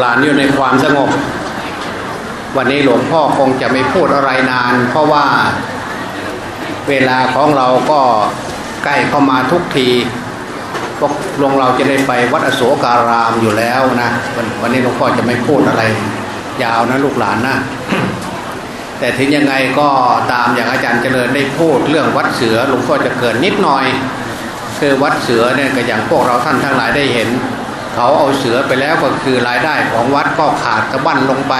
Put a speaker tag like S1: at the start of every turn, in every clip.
S1: กหลานอยู่ในความสงบ วันนี้หลวงพ่อคงจะไม่พูดอะไรนาน เพราะว่าเวลาของเราก็ใกล้เข้ามาทุกทีพวกหลวงเราจะได้ไปวัดอโศการามอยู่แล้วนะวันวันนี้หลวงพ่อจะไม่พูดอะไร ยาวนะลูกหลานนะแต่ถึงยังไงก็ตามอย่างอาจารย์เจริญได้พูดเรื่องวัดเสือหลวงพ่อจะเกินนิดหน่อย คือวัดเสือเนี่ยก็อย่างพวกเราท่านทั้งหลายได้เห็น เขาเอาเสือไปแล้วก็คือรายได้ของวัดก็ขาดกระบั้นลงไป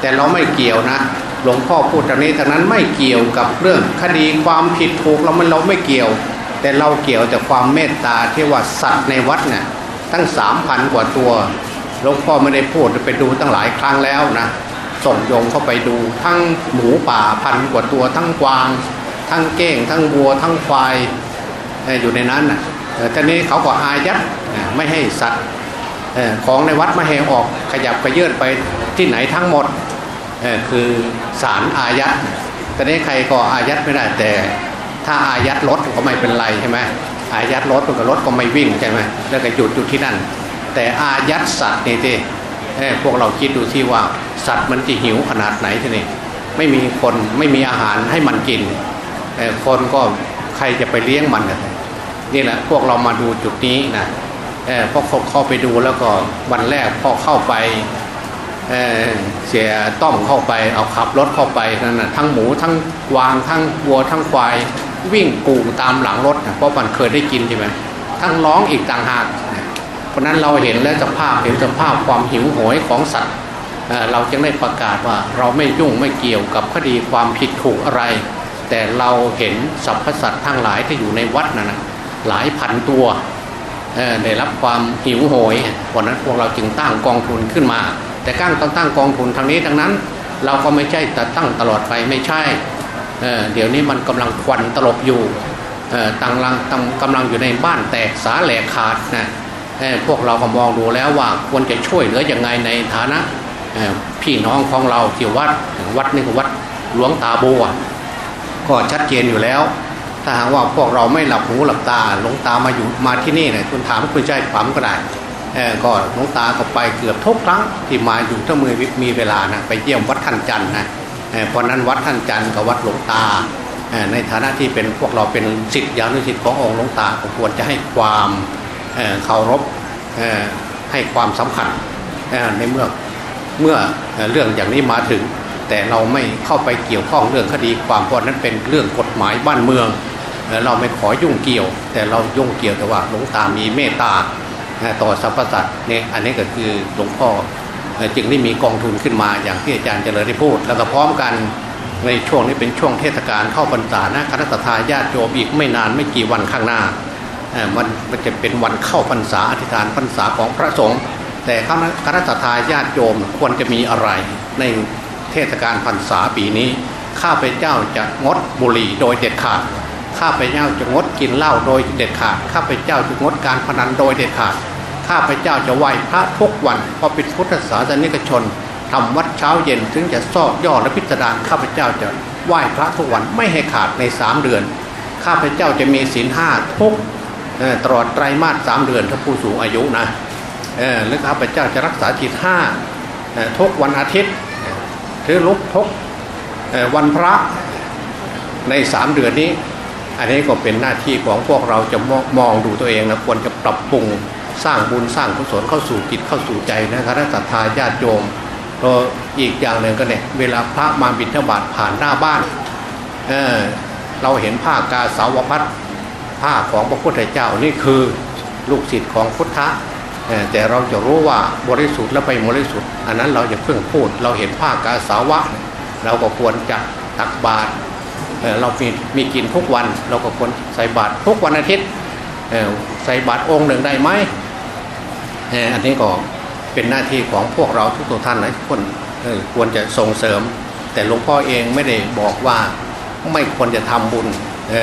S1: แต่เราไม่เกี่ยวนะหลวงพ่อพูดตรงนี้ทางนั้นไม่เกี่ยวกับเรื่องคดีความผิดถูกเรามันเราไม่เกี่ยว แต่เราเกี่ยวแต่ความเมตตาที่ว่าสัตว์ในวัดเนี่ยตั้งสามพันกว่าตัวหลวงพ่อไม่ได้พูดไปดูตั้งหลายครั้งแล้วนะส่งโยมเข้าไปดูทั้งหมูป่าพันกว่าตัวทั้งกวาง ทั้งเก้ง ทั้งวัว ทั้งควายอยู่ในนั้นนะเอ่นี้เขาก็อายัดไม่ให้สัตว์ ของในวัดม่ให้ออกขยับกระเยื่นไปที่ไหนทั้งหมดเอ่อคือศาลอายัดแต่นี้ใครก็อายัดไม่ได้แต่ถ้าอายัดรถก็ไม่เป็นไรใช่ไหมอายัดรถมันก็รถก็ไม่วิ่งใช่ไหมแล้วก็หยุดอยู่ที่นั่น แต่อายัดสัตว์นี่ที่เอ่อพวกเราคิดดูที่ว่าสัตว์มันจะหิวขนาดไหนทีนี้ไม่มีคนไม่มีอาหารให้มันกินเอ่คนก็ใครจะไปเลี้ยงมันนี่แหละพวกเรามาดูจุดนี้นะ พอเขาเข้าไปดูแล้วก็วันแรกพอเข้าไปเเสียต้อมเข้าไปเอาขับรถเข้าไปนั่นนะทั้งหมูทั้งวางทั้งวัวทั้งควาย วิ่งกูตามหลังรถนะเพราะมันเคยได้กินใช่ไหมทั้งร้องอีกต่างหากเพราะนั้นเราเห็นแล้วสภาพเห็นสภาพความหิวโหยของสัตว์เราจึงได้ประกาศว่าเราไม่ยุ่งไม่เกี่ยวกับคดีความผิดถูกอะไร แต่เราเห็นสรรพสัตว์ทั้งหลายที่อยู่ในวัดนั่นนะหลายพันตัว ได้รับความหิวโหยเพราะนั้นพวกเราจึงตั้งกองทุนขึ้นมา แต่การต้องตั้งกองทุนทางนี้ทางนั้น เราก็ไม่ใช่แต่ตั้งตลอดไปไม่ใช่เเดี๋ยวนี้มันกำลังควันตลบอยู่ตังลังตังกำลังอยู่ในบ้านแตกสาแหลกขาดนะพวกเราก็มองดูแล้วว่าควรจะช่วยเหลือยังไงในฐานะพี่น้องของเราที่วัดวัดนี่ก็วัดหลวงตาบัวก็ชัดเจนอยู่แล้ว ถ้าหากว่าพวกเราไม่หลับหูหลับตาหลวงตามาอยู่มาที่นี่เนี่ยคุณถามคุณใจปั๊มก็ได้ก็หลวงตาก็ไปเกือบทุกครั้งที่มาอยู่ถ้ามือมีเวลานะไปเยี่ยมวัดท่านจันนะเออเพราะนั้นวัดท่านจันกับวัดหลวงตาในฐานะที่เป็นพวกเราเป็นสิทธิยานุสิทธิ์ขององค์หลวงตาควรจะให้ความเเคารพให้ความสำคัญในเมื่อเมื่อเรื่องอย่างนี้มาถึง แต่เราไม่เข้าไปเกี่ยวข้องเรื่องคดีความเพราะนั้นเป็นเรื่องกฎหมายบ้านเมือง เอ่อเราไม่ขอยุ่งเกี่ยว แต่เรายุ่งเกี่ยวแต่ว่าหลวงตามีเมตตาต่อสรรพสัตว์เนี่ยอันนี้ก็คือหลวงพ่อจึงได้มีกองทุนขึ้นมาอย่างที่อาจารย์เจริญได้พูด แล้วก็พร้อมกันในช่วงนี้เป็นช่วงเทศกาลเข้าพรรษานะคณะทาญาติโยมอีกไม่นานไม่กี่วันข้างหน้ามันมันจะเป็นวันเข้าพรรษาอธิษฐานพรรษาของพระสงฆ์แต่คณะคณะทาญาติโยมควรจะมีอะไร ในเทศกาลพรรษาปีนี้ ข้าพเจ้าจะงดบุหรี่โดยเด็ดขาด ข้าพเจ้าจะงดกินเหล้าโดยเด็ดขาด ข้าพเจ้าจะงดการพนันโดยเด็ดขาด ข้าพเจ้าจะไหว้พระทุกวันเพราะเป็นพุทธศาสนิกชนทำวัดเช้าเย็นถึงจะซอกย่อและพิสดารข้าพเจ้าจะไหว้พระทุกวันไม่ให้ขาดในสามเดือน ข้าพเจ้าจะมีศีลห้าทุกตลอดไตรมาสสามเดือนถ้าผู้สูงอายุนะเออหรือข้าพเจ้าจะรักษาจิตห้าทุกวันอาทิตย์หรือลุกทุกวันพระในสามเดือนนี้ อันนี้ก็เป็นหน้าที่ของพวกเราจะมองมองดูตัวเองนะควรจะปรับปรุงสร้างบุญสร้างกุศลเข้าสู่จิตเข้าสู่ใจนะครับถ้าศรัทธาญาติโยมก็อีกอย่างหนึ่งก็เนี่ยเวลาพระมาบิณฑบาตผ่านหน้าบ้านเเราเห็นผ้ากาสาวพัดผ้าของพระพุทธเจ้านี่คือลูกศิษย์ของพุทธะแต่เราจะรู้ว่าบริสุทธิ์และไม่บริสุทธิ์ อันนั้นเราจะเพิ่งพูด เราเห็นผ้ากาสาวะ เราก็ควรจะตักบาตร เรามีมีกินทุกวัน เราก็ควรใส่บาตรทุกวันอาทิตย์ใส่บาตรองค์หนึ่งได้ไหมอันนี้ก็เป็นหน้าที่ของพวกเราทุกๆท่านนะทุกคนควรจะส่งเสริม แต่หลวงพ่อเองไม่ได้บอกว่าไม่ควรจะทำบุญ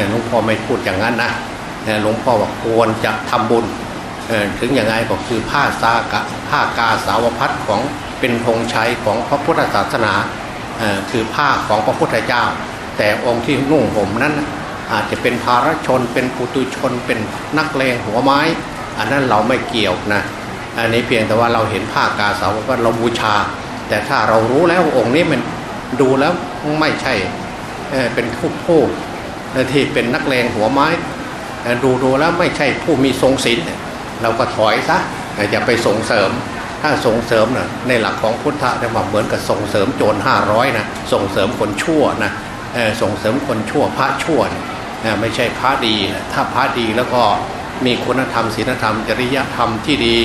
S1: หลวงพ่อไม่พูดอย่างนั้นนะหลวงพ่อบอกควรจะทำบุญถึงอย่างไรก็คือผ้าสากะผ้ากาสาวพัดของเป็นธงชัยของพระพุทธศาสนาคือผ้าของพระพุทธเจ้า แต่องค์ที่นุ่งห่มนั้น อาจจะเป็นภารชนเป็นปุตุชน เป็นนักเลงหัวไม้ อันนั้นเราไม่เกี่ยวนะอันนี้เพียงแต่ว่าเราเห็นผ้ากาสาวว่าเราบูชา แต่ถ้าเรารู้แล้วองค์นี้มันดูแล้วไม่ใช่เเป็นผู้ผู้ที่เป็นนักเลงหัวไม้ ดูดูแล้วไม่ใช่ผู้มีทรงศีลเนี่ยเราก็ถอยซะอย่าไปส่งเสริมถ้าส่งเสริมนะในหลักของพุทธะจะบอกเหมือนกับส่งเสริมโจรห้าร้อยนะส่งเสริมคนชั่วนะ ส่งเสริมคนชั่วพระชั่วนี่ไม่ใช่พระดีถ้าพระดีแล้วก็มีคุณธรรมศีลธรรม จริยธรรมที่ดี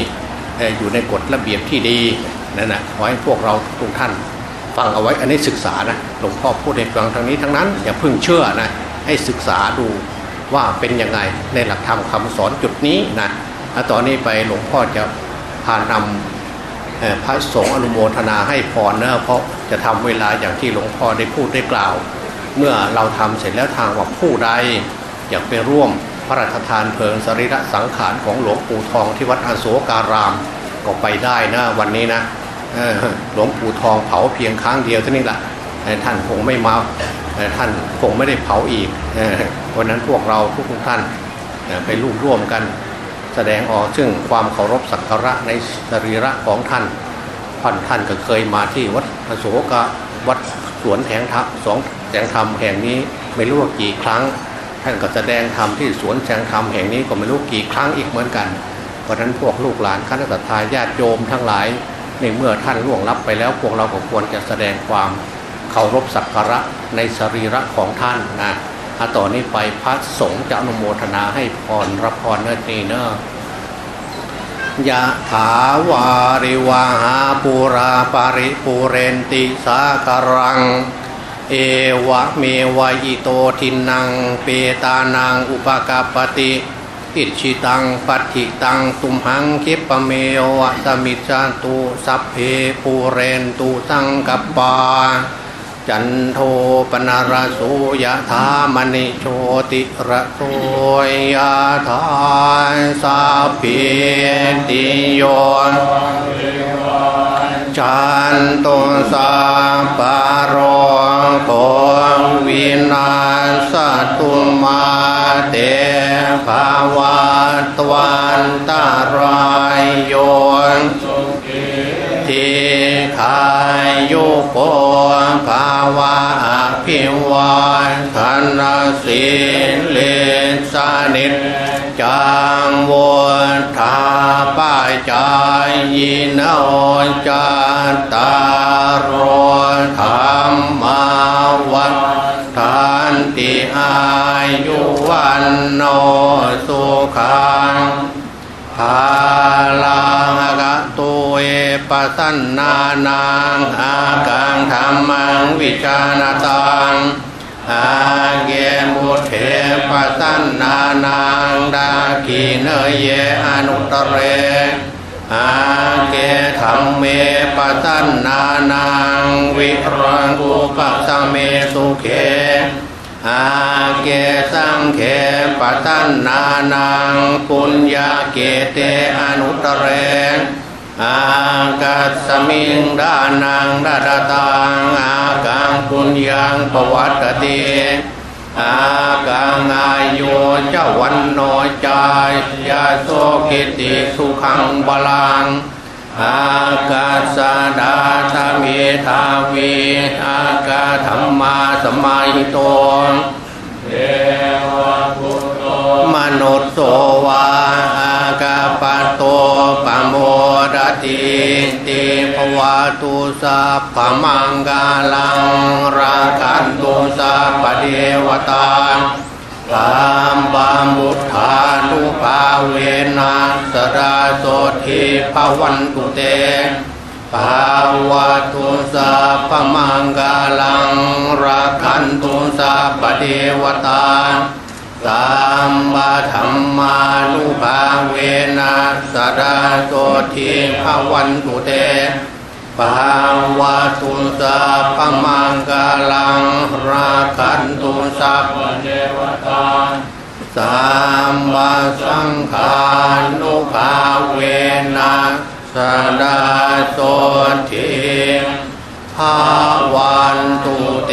S1: อยู่ในกฎระเบียบที่ดีนั่นนะขอให้พวกเราทุกท่านฟังเอาไว้อันนี้ศึกษานะหลวงพ่อพูดในฟังทางนี้ทั้งนั้นอย่าเพิ่งเชื่อนะให้ศึกษาดูว่าเป็นยังไงในหลักธรรมคำสอนจุดนี้นะแล้วตอนนี้ไปหลวงพ่อจะพานำพระสงฆ์อนุโมทนาให้พรนะเพราะจะทำเวลาอย่างที่หลวงพ่อได้พูดได้กล่าว เมื่อเราทำเสร็จแล้วทางว่าผู้ใดอยากไปร่วมพระราชทานเพลิงสรีระสังขารของหลวงปู่ทองที่วัดอโศการามก็ไปได้นะวันนี้นะหลวงปู่ทองเผาเพียงครั้งเดียวเท่านี้แหละเอ่ท่านคงไม่มาเอ่ท่านคงไม่ได้เผาอีกวันนั้นพวกเราทุกท่านไปร่วมร่วมกัน แสดงออกซึ่งความเคารพสักการะในสรีระของท่านท่านท่านก็เคยมาที่วัดอโศกวัด สวนแถงธรรมสองแสงธรรมแห่งนี้ไม่รู้ว่ากี่ครั้ง ท่านก็แสดงธรรมที่สวนแสงธรรมแห่งนี้ก็ไม่รู้กี่ครั้งอีกเหมือนกัน เพราะฉะนั้นพวกลูกหลานคณะสัตยาญาติโยมทั้งหลายในเมื่อท่านล่วงลับไปแล้วพวกเราก็ควรจะแสดงความเคารพสักการะในสรีระของท่านนะถ้าต่อนนี้ไปพระสงฆ์จะอนุโมทนาให้พรรับพรเนตนีเนอะ ยะถาวาริวาหาปูราปาริปูเรนติสาคารัง เอวะเมวะอิโตทินัง เปตานังอุปกาปติอิชิตังปัฏฐิตังตุมหังคิปะเมวะสมิจาตุสัพเพปูเรนตุสังกปปา จันโทปนารโสยะธามณิโชติระโสยะธาสัพพิติโยจันตุสัพพะโรโควินาสตุมาเตภาวะตวันตารายโยทิ คายโยโกภาวะอภิวาทนาสิเลสานิจจังวุธาป้ายจายยินโอจัตตารโอธรรมาวันทานติอายุวันโนสุขังภาลังกะ ตุเอปสันนานังอากังธรรมังวิจารตังอาเกมุเทปสันนานังดากีเนเยอนุตเรอาเกธรรมเมปสันนานังวิรังอุปัสเมสุเขอาเกสังเขปตันนานังปุญญาเกเตอนุตเร อากัสสมิงดานังดาดาตังอากังปุญญังปวัตติอากังอายุเจ้าวันโนจายยาโสกิติสุขังบาลังอากาศดาธมิทาวีอากาธรรมาสมัยโตเทวพุโตมนุษย์โสวาอากาปโตปโม ดติติภวะตุสัพพมังกาลังราคันตุสัพพเทวตาตามบามุทานุภาเวนัสราโสทิภวันตุเตภาวะตุสัพพมังกาลังรักันตุสัพพเทวตาตามบาธรรมานุภาเว สราโสทิภวันตุเตภาวะตุสัพมังกาลังราคันตุสัพเทวตาสามบาสังขานุภาเวนัสดาโสทิภาวันตุเต